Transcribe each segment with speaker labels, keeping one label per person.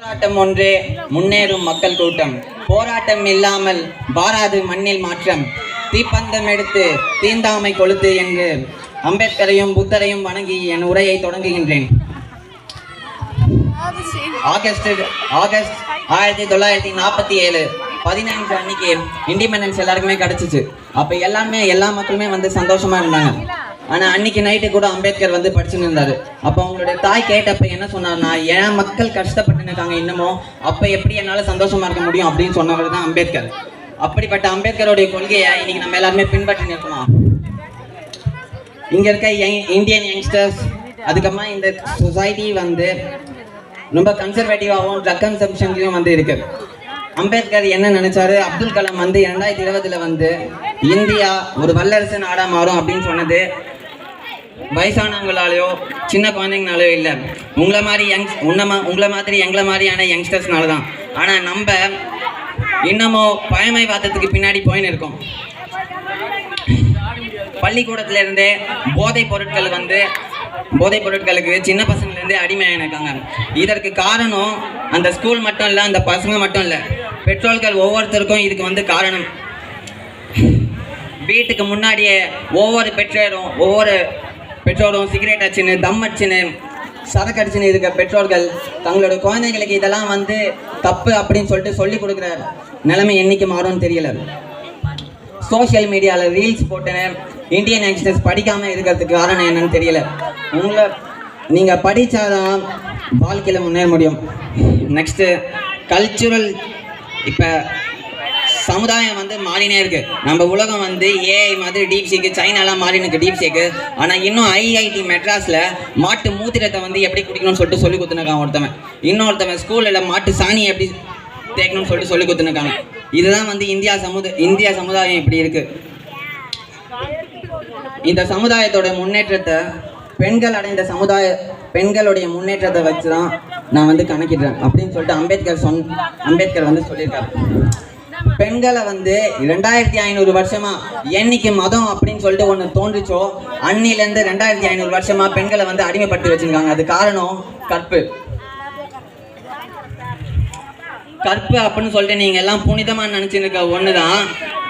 Speaker 1: போராட்டம் ஒன்றே முன்னேறும் மக்கள் கூட்டம். போராட்டம் இல்லாமல் பாராது மண்ணில் மாற்றம். தீப்பந்தம் எடுத்து தீண்டாமை கொளுத்து என்று அம்பேத்கரையும் புத்தரையும் வணங்கி என் உரையை தொடங்குகின்றேன். ஆகஸ்ட் ஆகஸ்ட் ஆயிரத்தி தொள்ளாயிரத்தி நாற்பத்தி ஏழு பதினைஞ்சு அன்னைக்கு இண்டிபெண்டன்ஸ் எல்லாருக்குமே கிடைச்சிச்சு. அப்போ எல்லாமே எல்லா மக்களுமே வந்து சந்தோஷமாக இருந்தாங்க. ஆனால் அன்னைக்கு நைட்டு கூட அம்பேத்கர் வந்து படிச்சுன்னு இருந்தார் அப்போ அவங்களுடைய தாய் கேட்டப்ப என்ன சொன்னார்னா ஏன் மக்கள் கஷ்டப்பட்டு இருக்காங்க இன்னமும்? அப்போ எப்படி என்னால் சந்தோஷமா இருக்க முடியும்? அப்படின்னு சொன்னவர் தான் அம்பேத்கர். அப்படிப்பட்ட அம்பேத்கருடைய கொள்கையை இன்னைக்கு நம்ம எல்லாருமே பின்பற்றி நிற்கணும் இங்கே இருக்க யங் இந்தியன் யங்ஸ்டர்ஸ் அதுக்கப்புறமா இந்த சொசைட்டி வந்து ரொம்ப கன்சர்வேட்டிவாகவும் ட்ரக் கன்சம்ஷன்லையும் வந்து இருக்கு. அம்பேத்கர் என்ன நினைச்சாரு? அப்துல் கலாம் வந்து இரண்டாயிரத்தி இருபதுல வந்து இந்தியா ஒரு வல்லரசு நாடா மாறும் அப்படின்னு சொன்னது. வயசானவங்களாலேயோ சின்ன குழந்தைங்கனாலேயோ இல்லை. உங்களை மாதிரி யங் உன்ன உங்களை மாதிரி எங்களை மாதிரியான யங்ஸ்டர்ஸ்னால தான். ஆனால் நம்ம இன்னமும் பழமைவாதத்துக்கு பின்னாடி போயின்னு இருக்கோம். பள்ளிக்கூடத்துலேருந்தே போதைப் பொருட்கள் வந்து போதைப் பொருட்களுக்கு சின்ன பசங்கள்லேருந்தே இருந்தே அடிமையாயிருக்காங்க இதற்கு காரணம் அந்த ஸ்கூல் மட்டும் இல்லை அந்த பசங்க மட்டும் இல்லை. பெற்றோர்கள் ஒவ்வொருத்தருக்கும் இதுக்கு வந்து காரணம். வீட்டுக்கு முன்னாடியே ஒவ்வொரு பெற்றோரும் ஒவ்வொரு பெற்றோரும் சிகரெட் அடிச்சுன்னு தம் அடிச்சுன்னு சரக்கு அடிச்சுன்னு இருக்க பெற்றோர்கள் தங்களோட குழந்தைகளுக்கு இதெல்லாம் வந்து தப்பு அப்படின்னு சொல்லிட்டு சொல்லி கொடுக்குற நிலைமை என்னைக்கு மாறும்னு தெரியல. சோஷியல் மீடியாவில் ரீல்ஸ் போட்டுன்னு இந்தியன் யங்ஸ்டர்ஸ் படிக்காமல் இருக்கிறதுக்கு காரணம் என்னன்னு தெரியல. உங்களை நீங்கள் படித்தாதான் வாழ்க்கையில் முன்னேற முடியும். நெக்ஸ்ட்டு கல்ச்சுரல் இப்போ சமுதாயம் வந்து மாறினே இருக்கு. நம்ம உலகம் வந்து ஏஐ மாதிரி டீப் சேக்கு சைனாலாம் மாறினு டீப் சேக்கு ஆனால் இன்னும் ஐஐடி மெட்ராஸில் மாட்டு மூத்திரத்தை வந்து எப்படி குடிக்கணும்னு சொல்லிட்டு சொல்லி கொடுத்துருக்கான் ஒருத்தவன். இன்னொருத்தவன் ஸ்கூலில் மாட்டு சாணி எப்படி தேக்கணும்னு சொல்லிட்டு சொல்லி கொடுத்துருக்காங்க இதுதான் வந்து இந்தியா சமுத இந்தியா சமுதாயம் இப்படி இருக்கு. இந்த சமுதாயத்தோட முன்னேற்றத்தை பெண்கள் அடைந்த சமுதாய பெண்களுடைய முன்னேற்றத்தை வச்சு தான் நான் வந்து கணக்கிடுறேன். அப்படின்னு சொல்லிட்டு அம்பேத்கர் சொன் அம்பேத்கர் வந்து சொல்லியிருக்காரு. பெண்களை வந்து ரெண்டாயிரத்தி ஐநூறு வருஷமா என்னைக்கு மதம் அப்படின்னு சொல்லிட்டு ஒன்று தோன்றுச்சோ அன்னிலேருந்து ரெண்டாயிரத்தி ஐநூறு வருஷமா பெண்களை வந்து அடிமைப்படுத்தி வச்சிருக்காங்க. அது காரணம் கற்பு. கற்பு அப்படின்னு சொல்லிட்டு நீங்கள் எல்லாம் புனிதமாக நினச்சிருக்க இருக்க தான்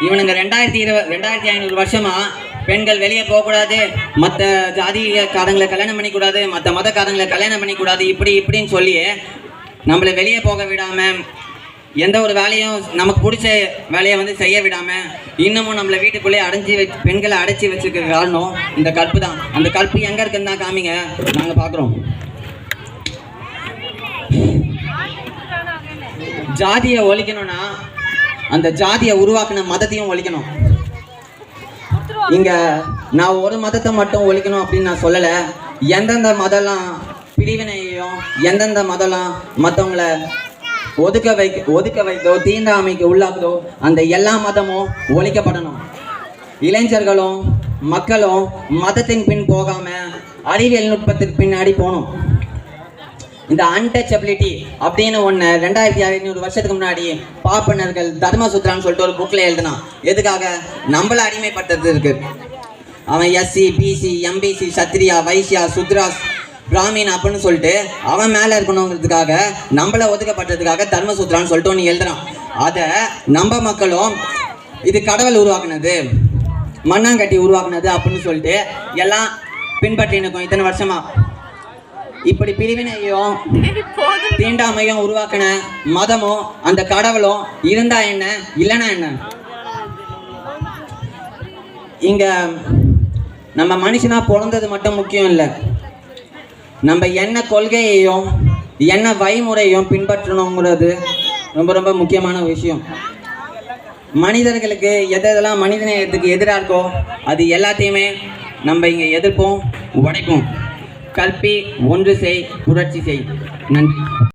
Speaker 1: இவனுங்க ரெண்டாயிரத்தி இருபது ரெண்டாயிரத்தி ஐநூறு வருஷமா பெண்கள் வெளியே போகக்கூடாது. மற்ற ஜாதிக்காரங்களை கல்யாணம் பண்ணிக்கூடாது. மற்ற மதக்காரங்களை கல்யாணம் பண்ணிக்கூடாது. இப்படி இப்படின்னு சொல்லி நம்மளை வெளியே போக விடாமல் எந்த ஒரு வேலையும் நமக்கு பிடிச்ச வேலையை வந்து செய்ய விடாமல் இன்னமும் நம்மளை வீட்டுக்குள்ளேயே அடைஞ்சி வச்சு பெண்களை அடைச்சி வச்சிருக்க காரணம் இந்த கற்பு தான். அந்த கற்பு எங்கே இருக்குன்னு தான் காமிங்க. நாங்கள் பார்க்குறோம். ஜாதியை ஒழிக்கணும்னா அந்த ஜாதியை உருவாக்கின மதத்தையும் ஒழிக்கணும். இங்க நான் ஒரு மதத்தை மட்டும் ஒழிக்கணும் அப்படின்னு நான் சொல்லலை. எந்தெந்த மதம்லாம் பிரிவினையையும் எந்தெந்த மதம்லாம் மற்றவங்களை ஒதுக்க வைக்க ஒதுக்க வைத்தோ தீண்டாமைக்கு உள்ளாக்குதோ அந்த எல்லா மதமும் ஒழிக்கப்படணும். இளைஞர்களும் மக்களும் மதத்தின் பின் போகாம அறிவியல் நுட்பத்திற்கு பின்னாடி போகணும். இந்த அன்டச்சபிலிட்டி அப்படின்னு ஒன்று ரெண்டாயிரத்தி ஐநூறு வருஷத்துக்கு முன்னாடி பாப்பனர்கள் தர்மசுத்ரான்னு சொல்லிட்டு ஒரு புக்கில் எழுதினான். எதுக்காக? நம்மள அடிமைப்படுத்துறதுக்கு அவன் SC BC MBC Kshatriya Vaishya Shudras Brahmin அப்படின்னு சொல்லிட்டு அவன் மேலே இருக்கணுங்கிறதுக்காக நம்மள ஒதுக்கப்பட்டதுக்காக தர்மசூத்ரான்னு சொல்லிட்டு ஒன்று எழுதுறான். அதை நம்ம மக்களும் இது கடவுள் உருவாக்குனது மண்ணாங்கட்டி உருவாக்குனது அப்படின்னு சொல்லிட்டு எல்லாம் பின்பற்றினுக்கும் இத்தனை வருஷமா. இப்படி பிரிவினையும் தீண்டாமையும் உருவாக்கின மதமும் அந்த கடவுளும் இருந்தா என்ன இல்லைன்னா என்ன? இங்க நம்ம மனுஷனா பிறந்தது மட்டும் முக்கியம் இல்லை. நம்ம என்ன கொள்கையையும் என்ன வழிமுறையும் பின்பற்றணுங்கிறது ரொம்ப ரொம்ப முக்கியமான விஷயம். மனிதர்களுக்கு எது எதெல்லாம் மனிதநேயத்துக்கு எதிராக இருக்கோ அது எல்லாத்தையுமே நம்ம இங்கே எதிர்ப்போம் உடைப்போம். கல்வி ஒன்று செய் புரட்சி செய். நன்றி.